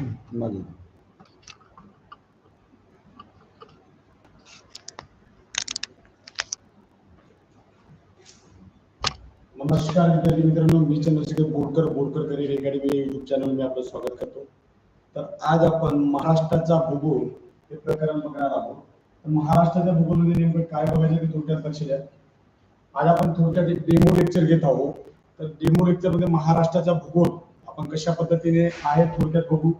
मागे. नमस्कार विद्यार्थी मित्रांनो मी Chandrashekhar Borkar Borkar career academy YouTube channel मी आपलं स्वागत करतो. तर आज आपण महाराष्ट्राचा भूगोल हे प्रकरण बघणार आहोत. तर महाराष्ट्राच्या भूगोलमध्ये नेमकं काय बघायचं ते थोडक्यात लक्ष द्या. आज आपण थोडक्यात एक डेमो लेक्चर घेत आहोत. तर डेमो लेक्चरमध्ये महाराष्ट्राचा भूगोल आपण कशा पद्धतीने आहे थोडक्यात बघू.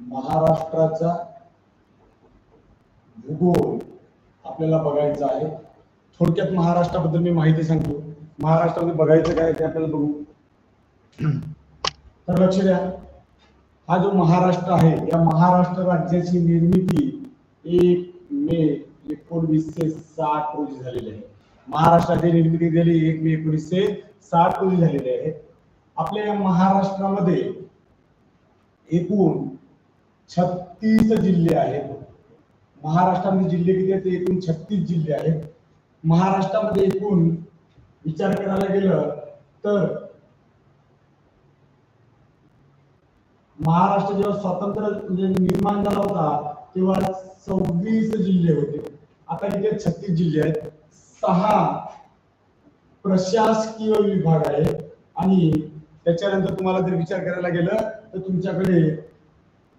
महाराष्ट्राचा भूगोल आपल्याला बघायचा आहे. थोडक्यात महाराष्ट्राबद्दल मी माहिती सांगतो. महाराष्ट्रामध्ये बघायचं काय ते आपल्याला बघू. तर लक्ष द्या. हा जो महाराष्ट्र आहे या महाराष्ट्र राज्याची निर्मिती एक मे एकोणवीसशे साठ रोजी झालेली आहे. महाराष्ट्राची निर्मिती झाली एक मे एकोणीसशे साठ रोजी झालेली आहे. आपल्या या महाराष्ट्रामध्ये एकूण छत्तीस जिल्हे आहेत. महाराष्ट्रामध्ये जिल्हे किती आहेत? एकूण छत्तीस जिल्हे आहेत. महाराष्ट्रामध्ये एकूण विचार करायला गेलं तर महाराष्ट्र जेव्हा स्वातंत्र्य म्हणजे निर्माण झाला होता तेव्हा सव्वीस जिल्हे होते. आता इथे छत्तीस जिल्हे आहेत. सहा प्रशासकीय विभाग आहे आणि त्याच्यानंतर तुम्हाला जर विचार करायला गेलं तर तुमच्याकडे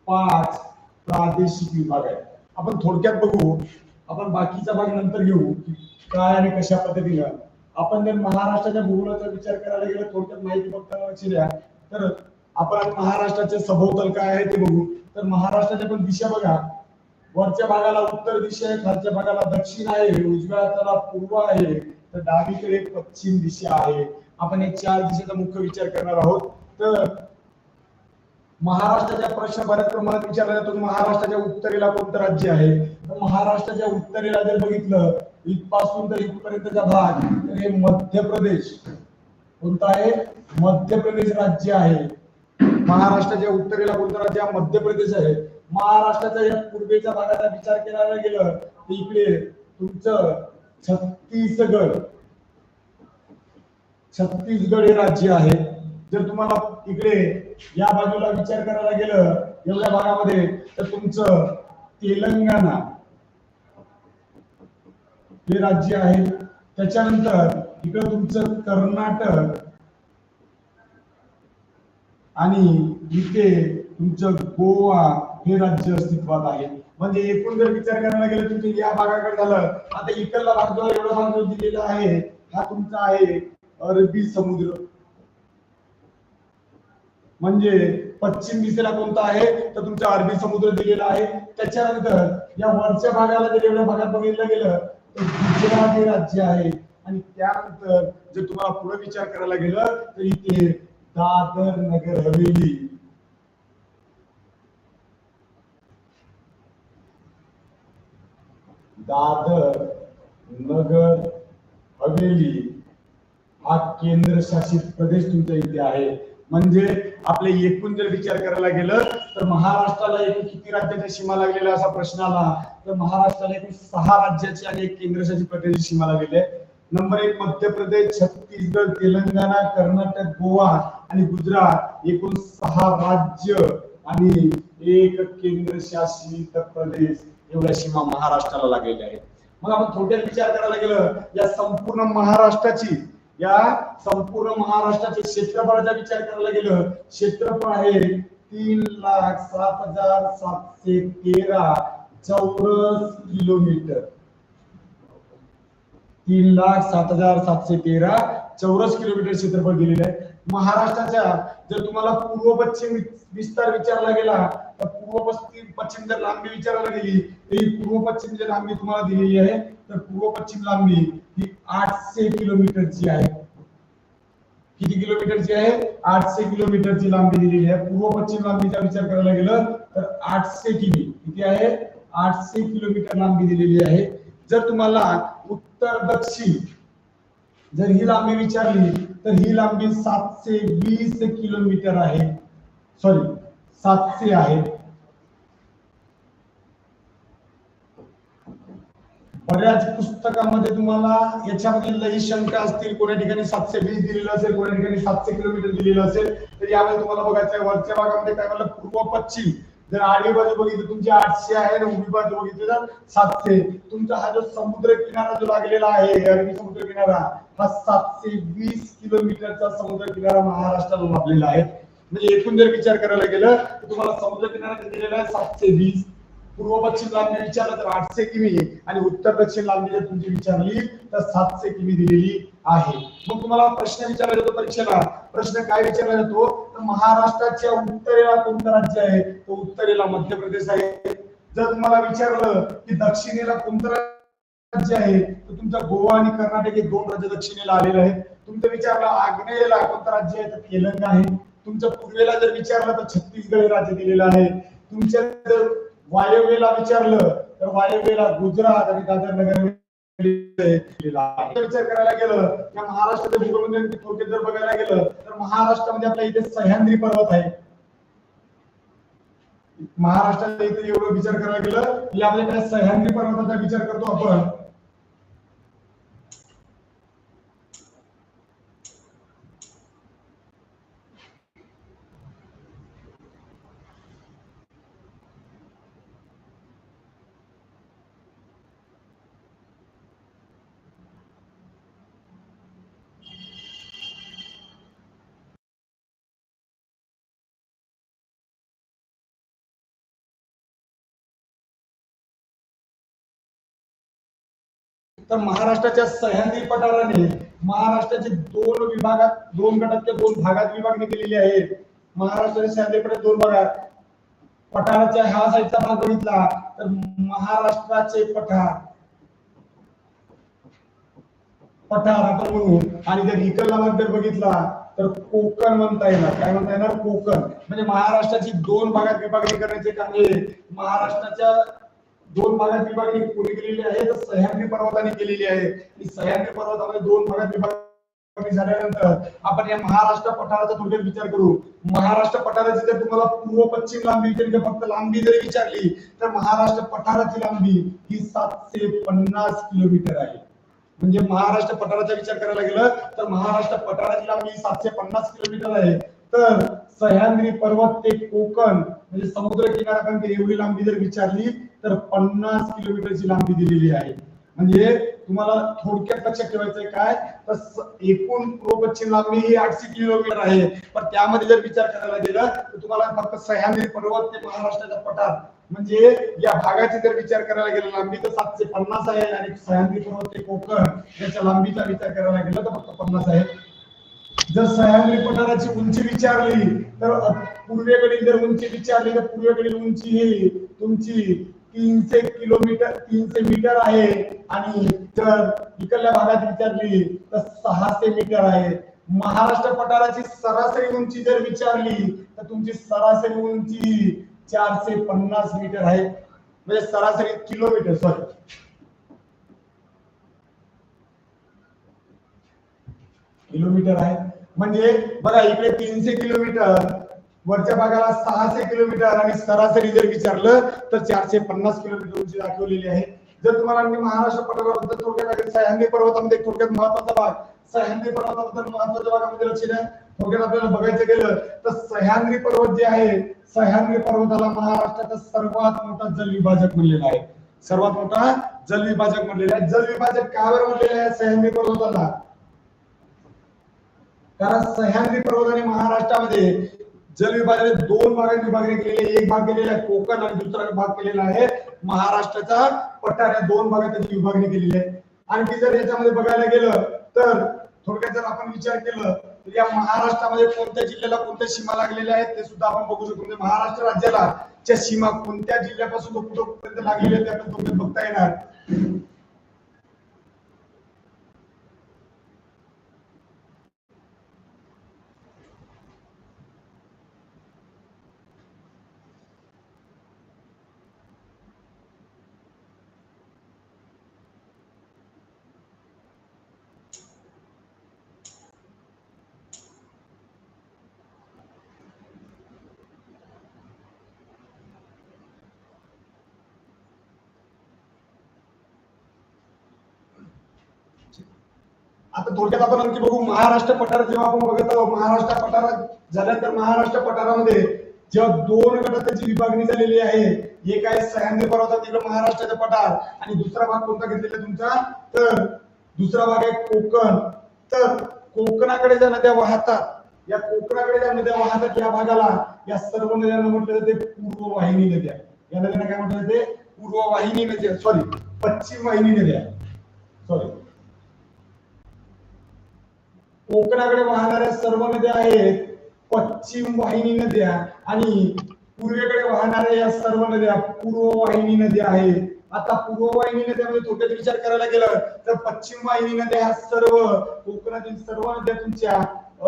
पाच प्रादेशिक विभाग आहे आपण थोडक्यात बघू. आपण बाकीचा भाग नंतर घेऊ काय आणि कशा पद्धतीनं. आपण जर महाराष्ट्राच्या भूगोलाचा विचार करायला गेलं थोडक्यात माहिती बघताना द्या तर आपण महाराष्ट्राचे सभोवताल काय आहे ते बघू. तर महाराष्ट्राच्या पण दिशा बघा. वरच्या भागाला उत्तर दिशा आहे खालच्या भागाला दक्षिण आहे उजव्या हाताला पूर्व आहे. तर डावीकडे पश्चिम दिशा आहे. आपण एक चार दिशेचा मुख्य विचार करणार आहोत. तर महाराष्ट्राच्या प्रश्न बऱ्याच प्रमाणात विचारला जातो महाराष्ट्राच्या उत्तरेला कोणतं राज्य आहे? तर महाराष्ट्राच्या उत्तरेला जर बघितलं इथपासून तर इथपर्यंतचा भाग तर हे मध्य प्रदेश. कोणता आहे? मध्य प्रदेश राज्य आहे. महाराष्ट्राच्या उत्तरेला कोणतं राज्य मध्य प्रदेश आहे. महाराष्ट्राच्या या पूर्वेच्या भागाचा विचार करायला गेलं तर इकडे तुमचं छत्तीसगड. छत्तीसगड हे राज्य आहे. जर तुम्हाला इकडे या बाजूला विचार करायला गेलं एवढ्या भागामध्ये तर तुमचं तेलंगणा हे राज्य आहे. त्याच्यानंतर इकडे तुमचं कर्नाटक आणि इथे तुमचं गोवा. हे राज्य अस्तित्वात आहे. म्हणजे एकूण जर विचार करायला गेलं तुम्ही या भागाकडे झालं आता इकडला भाग जो एवढा भाग जो दिलेला आहे हा तुमचा आहे अरबी समुद्र. म्हणजे पश्चिम दिशेला कोणता आहे तर तुमचा अरबी समुद्र दिलेला आहे. त्याच्यानंतर या वरच्या भागाला जर एवढ्या भागात बघितलं गेलं तर गुजरात हे राज्य आहे. आणि त्यानंतर जर तुम्हाला पुढे विचार करायला गेलं तर इथे दादर नगर हवेली. दादर नगर हवेली हा केंद्रशासित प्रदेश तुमच्या इथे आहे. म्हणजे आपले एकूण जर विचार करायला गेलं तर महाराष्ट्राला एकूण किती राज्याच्या सीमा लागलेल्या असा प्रश्न आला तर महाराष्ट्राला एकूण सहा राज्याची आणि एक केंद्रशासित प्रदेशाची सीमा लागलेली आहे. नंबर एक मध्य प्रदेश छत्तीसगड तेलंगणा कर्नाटक गोवा आणि गुजरात एकूण सहा राज्य आणि एक केंद्रशासित प्रदेश. एवढ्या सीमा महाराष्ट्राला लागलेल्या आहेत. मग आपण थोडक्यात विचार करायला गेलं या संपूर्ण महाराष्ट्राची या संपूर्ण महाराष्ट्राच्या क्षेत्रफळाचा विचार करायला गेलं क्षेत्रफळ आहे तीन लाख सात हजार सातशे तेरा चौरस किलोमीटर. तीन लाख सात हजार सातशे तेरा चौरस किलोमीटर क्षेत्रफळ दिलेलं आहे. महाराष्ट्राच्या जर तुम्हाला पूर्व पश्चिम विस्तार विचारला गेला पूर्व पश्चिम पश्चिम जर लांबी विचारायला गेली तर ही पूर्व पश्चिम जर लांबी तुम्हाला दिलेली आहे. तर पूर्व पश्चिम लांबी ही आठशे किलोमीटरची आहे. किती किलोमीटरची आहे? आठशे किलोमीटरची लांबी दिलेली आहे. पूर्व पश्चिम लांबीचा विचार करायला गेलं तर आठशे किमी. किती आहे? आठशे किलोमीटर लांबी दिलेली आहे. जर तुम्हाला उत्तर दक्षिण जर ही लांबी विचारली तर ही लांबी सातशे वीस किलोमीटर आहे. सॉरी सातशे आहे. बऱ्याच पुस्तकामध्ये तुम्हाला याच्यामध्ये लई शंका असतील कोण्या ठिकाणी सातशे वीस दिलेलं असेल कोण्या ठिकाणी सातशे किलोमीटर दिलेलं असेल तर यामध्ये तुम्हाला बघायचं आहे वरच्या भागामध्ये काय म्हणलं पूर्व पश्चिम. जर आडवी बाजू बघितली तुमची आठशे आहे आणि उभी बाजू बघितली तर सातशे. तुमचा हा जो समुद्र किनारा जो लागलेला आहे अरबी समुद्र किनारा हा सातशे वीस किलोमीटरचा समुद्र किनारा महाराष्ट्राला लाभलेला आहे. म्हणजे एकूण जर विचार करायला गेलं तर तुम्हाला समुद्र किनारा दिलेला आहे सातशे वीस. पूर्व पश्चिम लांबी विचारलं तर आठशे किमी आणि उत्तर दक्षिण लांबी जर तुमची विचारली तर सातशे किमी दिलेली आहे. मग तुम्हाला प्रश्न विचारला जातो परीक्षेला. प्रश्न काय विचारला जातो तर महाराष्ट्राच्या उत्तरेला कोणतं राज्य आहे? तर उत्तरेला मध्य प्रदेश आहे. जर तुम्हाला विचारलं की दक्षिणेला कोणतं राज्य आहे तर तुमचा गोवा आणि कर्नाटक हे दोन राज्य दक्षिणेला आलेले आहेत. तुमचं विचारलं आग्नेयेला कोणतं राज्य आहे तर तेलंगणा आहे. तुमच्या पूर्वेला जर विचारलं तर छत्तीसगड हे राज्य दिलेलं आहे. तुमच्या जर वायव्येला विचारलं तर वायव्येला गुजरात आणि दादरनगर विचार करायला गेलं त्या महाराष्ट्राच्या भूगोलमध्ये थोडक्यात जर बघायला गेलं तर महाराष्ट्रामध्ये आपल्या इथे सह्याद्री पर्वत आहे. महाराष्ट्राच्या इथे एवढं विचार करायला गेलं आपल्या काय सह्याद्री पर्वताचा विचार करतो आपण. तर महाराष्ट्राच्या सह्याद्री पठाराने महाराष्ट्राचे दोन विभागात दोन गटातल्या दोन भागात विभागणी केलेली आहे. महाराष्ट्राच्या सह्याद्री पठार दोन भागात. पठाराच्या ह्या साईडचा भाग बघितला तर महाराष्ट्राचे पठार. पठार आपण म्हणू आणि जर इकडला भाग जर बघितला तर कोकण म्हणता येणार. काय म्हणता येणार? कोकण. म्हणजे महाराष्ट्राची दोन भागात विभागणी करण्याचे काम हे महाराष्ट्राच्या दोन भागात विभागणी कोणी केलेली आहे? तर सह्याद्री पर्वताने केलेली आहे. आणि सह्याद्री पर्वतामध्ये दोन भागात विभागणी झाल्यानंतर आपण या महाराष्ट्र पठाराचा थोडक्यात विचार करू. महाराष्ट्र पठाराची जर तुम्हाला पूर्व पश्चिम लांबी विचारली म्हणजे फक्त लांबी जरी विचारली तर महाराष्ट्र पठाराची लांबी ही सातशे पन्नास किलोमीटर आहे. म्हणजे महाराष्ट्र पठाराचा विचार करायला गेलं तर महाराष्ट्र पठाराची लांबी सातशे पन्नास किलोमीटर आहे. तर सह्याद्री पर्वत ते कोकण म्हणजे समुद्र किनाऱ्यापर्यंत एवढी लांबी जर विचारली तर पन्नास किलोमीटरची लांबी दिलेली आहे. म्हणजे तुम्हाला थोडक्यात लक्षात ठेवायचंय काय? तर एकूण पूर्वपश्चिम लांबी ही आठशे किलोमीटर आहे. पण त्यामध्ये जर विचार करायला गेला तर तुम्हाला फक्त सह्याद्री पर्वत ते महाराष्ट्राच्या पठार. म्हणजे या भागाची जर विचार करायला गेला लांबी तर सातशे पन्नास आहे आणि सह्याद्री पर्वत ते कोकण याच्या लांबीचा विचार करायला गेला तर फक्त पन्नास आहे. जर सह्याद्री पठाराची उंची विचारली तर पूर्वेकडील जर उंची विचारली तर पूर्वेकडील उंची ही तुमची तीनशे किलोमीटर तीनशे मीटर आहे. आणि जर इकडल्या भागात विचारली तर सहाशे मीटर आहे. महाराष्ट्र पठाराची सरासरी उंची जर विचारली तर तुमची सरासरी उंची चारशे पन्नास मीटर आहे. म्हणजे सरासरी किलोमीटर सॉरी किलोमीटर आहे. म्हणजे बघा इकडे तीनशे किलोमीटर वरच्या भागाला सहाशे किलोमीटर आणि सरासरी जर विचारलं तर चारशे पन्नास किलोमीटर उंची दाखवलेली आहे. जर तुम्हाला मी महाराष्ट्र पठाराबद्दल थोडक्यात सांगितलं, सह्याद्री पर्वतामध्ये थोडक्यात महत्त्वाचा भाग सह्याद्री पर्वताबद्दल महत्त्वाच्या भागामध्ये लक्ष द्या. थोडक्यात आपल्याला बघायचं गेलं तर सह्याद्री पर्वत जे आहे सह्याद्री पर्वताला महाराष्ट्राचा सर्वात मोठा जल विभाजक म्हणलेला आहे. सर्वात मोठा जल विभाजक म्हणलेला आहे. जल विभाजक का बरं म्हणलेलं आहे? सह्याद्री पर्वताला. कारण सह्याद्री पर्वताने महाराष्ट्रामध्ये जल विभागाने दोन भागात विभागणी केलेली एक भाग केलेला आहे कोकण आणि दुसरा भाग केलेला आहे महाराष्ट्राचा. पठार या दोन भागात त्याची विभागणी केलेली आहे. आणखी जर याच्यामध्ये बघायला गेलं तर थोडक्यात जर आपण विचार केलं तर या महाराष्ट्रामध्ये कोणत्या जिल्ह्याला कोणत्या सीमा लागलेल्या आहेत ते सुद्धा आपण बघू शकतो. म्हणजे महाराष्ट्र राज्याला च्या सीमा कोणत्या जिल्ह्यापासून तो कुठपर्यंत लागलेल्या आहेत ते आपण बघता येणार. आता थोडक्यात आपण आणखी बघू महाराष्ट्र पठार जेव्हा आपण बघत आहोत महाराष्ट्र पठारात झाल्यानंतर महाराष्ट्र पठारामध्ये जेव्हा दोन गटात त्याची विभागणी झालेली आहे एक आहे सह्याद्री पर्वतात तिकडे महाराष्ट्राचा पठार. आणि दुसरा भाग कोणता घेतलेला तुमचा? तर दुसरा भाग आहे कोकण. तर कोकणाकडे ज्या नद्या वाहतात या कोकणाकडे ज्या नद्या वाहतात या भागाला या सर्व नद्यांना म्हटलं जाते पूर्व वाहिनी नद्या. या नद्यांना काय म्हटलं जाते? पूर्व वाहिनी नद्या. सॉरी पश्चिम वाहिनी नद्या. सॉरी कोकणाकडे वाहणाऱ्या सर्व नद्या आहेत. पश्चिम वाहिनी नद्या आणि पूर्वेकडे वाहणाऱ्या या सर्व नद्या पूर्व वाहिनी नद्या आहेत. आता पूर्व वाहिनी नद्यामध्ये थोडक्यात विचार करायला गेलं तर पश्चिम वाहिनी नद्या ह्या सर्व कोकणातील सर्व नद्या तुमच्या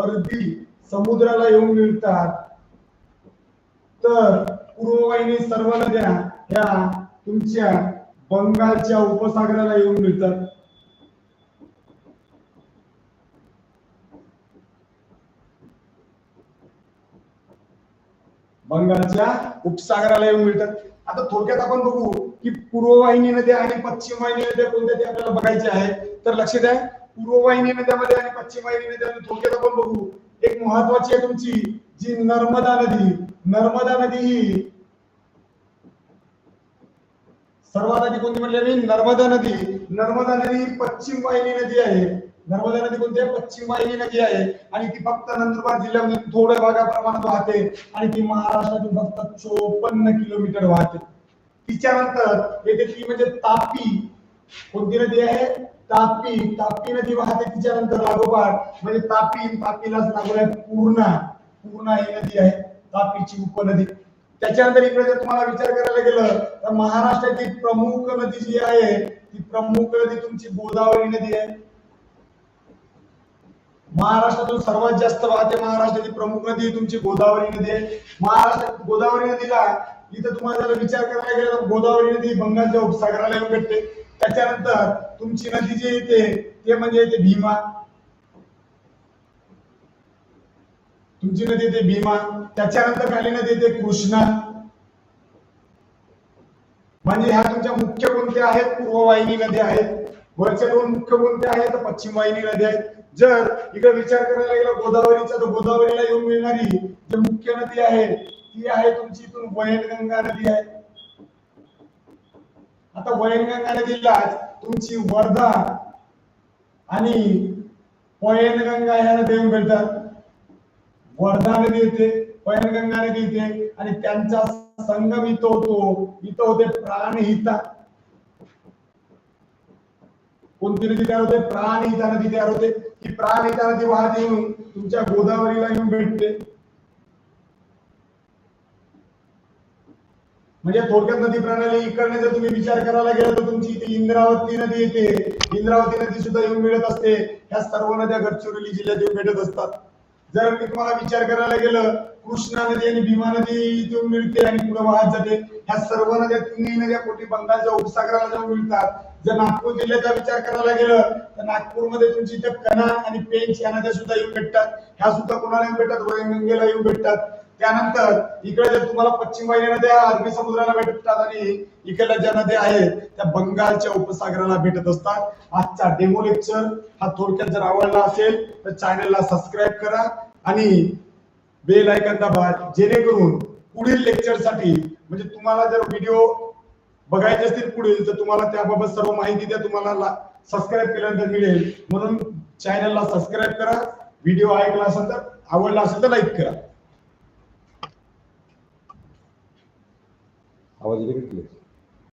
अरबी समुद्राला येऊन मिळतात. तर पूर्व वाहिनी सर्व नद्या ह्या तुमच्या बंगालच्या उपसागराला येऊन मिळतात. बंगालच्या उपसागराला येऊन मिळतात. आता थोडक्यात आपण बघू की पूर्व वाहिनी नद्या आणि पश्चिम वाहिनी नद्या कोणत्या ते आपल्याला बघायचे आहे. तर लक्ष द्या पूर्व वाहिनी नद्यामध्ये आणि पश्चिम वाहिनी नद्यामध्ये थोडक्यात आपण बघू. एक महत्वाची आहे तुमची जी नर्मदा नदी. नर्मदा नदी ही सर्वात आधी कोणती म्हटली मी नर्मदा नदी. नर्मदा नदी पश्चिम वाहिनी नदी आहे. नर्मदा नदी कोणती आहे पश्चिम वाहिनी नदी आहे? आणि ती फक्त नंदुरबार जिल्ह्यामध्ये थोड्या भागाप्रमाणात वाहते आणि ती महाराष्ट्रातून फक्त चोपन्न किलोमीटर वाहते. तिच्यानंतर येथे ती म्हणजे तापी. कोणती नदी आहे? तापी. तापी नदी वाहते तिच्यानंतर लागोपाठ. म्हणजे तापी तापीलाच लागू आहे पूर्णा. पूर्णा ही नदी आहे. तापीची उपनदी. त्याच्यानंतर इकडे जर तुम्हाला विचार करायला गेलं तर महाराष्ट्राची प्रमुख नदी जी आहे ती प्रमुख नदी तुमची गोदावरी नदी आहे. महाराष्ट्रातून सर्वात जास्त वाहते महाराष्ट्राची प्रमुख नदी तुमची गोदावरी नदी आहे. महाराष्ट्रात गोदावरी नदीला इथं तुम्हाला जर विचार करायला गेला तर गोदावरी नदी बंगालच्या उपसागराला येऊन भेटते. त्याच्यानंतर तुमची नदी जी येते ते म्हणजे येते भीमा. तुमची नदी येते भीमा. त्याच्यानंतर खाली नदी येते कृष्णा. म्हणजे ह्या तुमच्या मुख्य कोणत्या आहेत? पूर्ववाहिनी नद्या आहेत. वरच्या दोन मुख्य कोणत्या आहेत तर पश्चिम वाहिनी नद्या आहेत. जर इकडे विचार करायला गेला गोदावरीचा तर गोदावरीला येऊन मिळणारी जी मुख्य नदी आहे ती आहे तुमची इथून वयनगंगा नदी आहे. आता वयनगंगा नदीला तुमची वर्धा आणि वयनगंगा ह्या नद्या येऊन मिळतात. वर्धा नदी येते पैनगंगा नदी येते आणि त्यांचा संगम इथं होतो. इथं होते प्राणहिता. कोणती नदी तयार होते? प्राणहिता नदी तयार होते. ही प्राणहिता नदी वाहत येऊन तुमच्या गोदावरीला येऊन भेटते. म्हणजे थोडक्यात नदी प्रणाली इकडने जर तुम्ही विचार करायला गेला तर तुमची इथे इंद्रावती नदी येते. इंद्रावती नदी सुद्धा येऊन मिळत असते. ह्या सर्व नद्या गडचिरोली जिल्ह्यात येऊन भेटत असतात. जर मी तुम्हाला विचार करायला गेलं कृष्णा नदी आणि भीमा नदी इथून मिळते आणि पुढे वाहत जाते. ह्या सर्व नद्या तिन्ही नद्या कोटी बंगालच्या उपसागराला जाऊन मिळतात. जर नागपूर जिल्ह्याचा विचार करायला गेलं तर नागपूरमध्ये तुमची इथे कणा आणि पेंच या नद्या सुद्धा येऊन भेटतात. ह्या सुद्धा कोणाला येऊन भेटतात वैनगंगेला येऊन भेटतात. त्यानंतर इकडे जर तुम्हाला पश्चिम वाहिनी नद्या अरबी समुद्राला भेटतात आणि इकडल्या ज्या नद्या आहेत त्या बंगालच्या उपसागराला भेटत असतात. आजचा डेमो लेक्चर हा थोडक्यात जर आवडला असेल तर चॅनलला सबस्क्राईब करा आणि बेल आयकॉन दाबा जेणेकरून पुढील लेक्चरसाठी म्हणजे तुम्हाला जर व्हिडिओ बघायचे असतील पुढे तर तुम्हाला त्याबाबत सर्व माहिती द्या. तुम्हाला सबस्क्राईब केल्यानंतर मिळेल. म्हणून चॅनलला सबस्क्राईब करा. व्हिडिओ ऐकला असेल तर आवडला असेल तर लाईक करा. आवाज येते